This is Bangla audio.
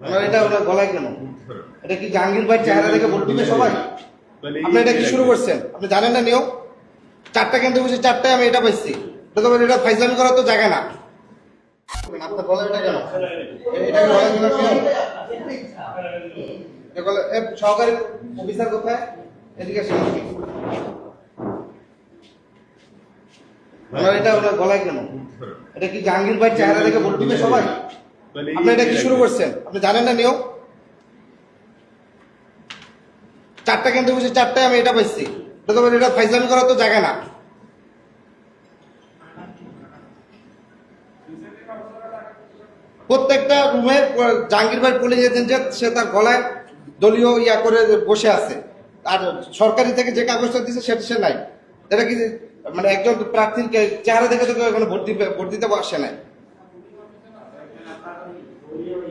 আপনার এটা ওনার গলায় কেন? এটা কি জাহাঙ্গীর ভাই চেহারা দেখে ভোট দিবে সবাই? আপনি এটা কি শুরু করছেন? আপনি জানেন না নিয়ম? চারটা কেন্দ্র বসে চারটায় আমি এটা পাইছি। এটা এটা ফাইজলামি করার তো জায়গা না। আপনার গলায় এটা কেন? এটা সহকারী অফিসার কোথায়? এদিকে আপনার এটা গলায় কেন? এটা কি জাহাঙ্গীর ভাই চেহারা দেখে ভোট দিবে সবাই? আপনি এটা কি শুরু করছেন? আপনি জানেন না নিয়ম? চারটা কেন্দ্র চারটায় আমি এটা পাইছি। এটা তো এটা ফাইজলামি করার তো জায়গা না। প্রত্যেকটা রুমে জাহাঙ্গীর ভাই পুলিশ এজেন্ট সে তার গলায় দলীয় ইয়া করে বসে আছে। আর সরকারি থেকে যে কাগজটা দিচ্ছে সেটা সে নাই। এটা কি মানে একজন প্রার্থীর চেহারা দেখে তো এখানে ভোট দিবে ভোট দিতে আসে নাই।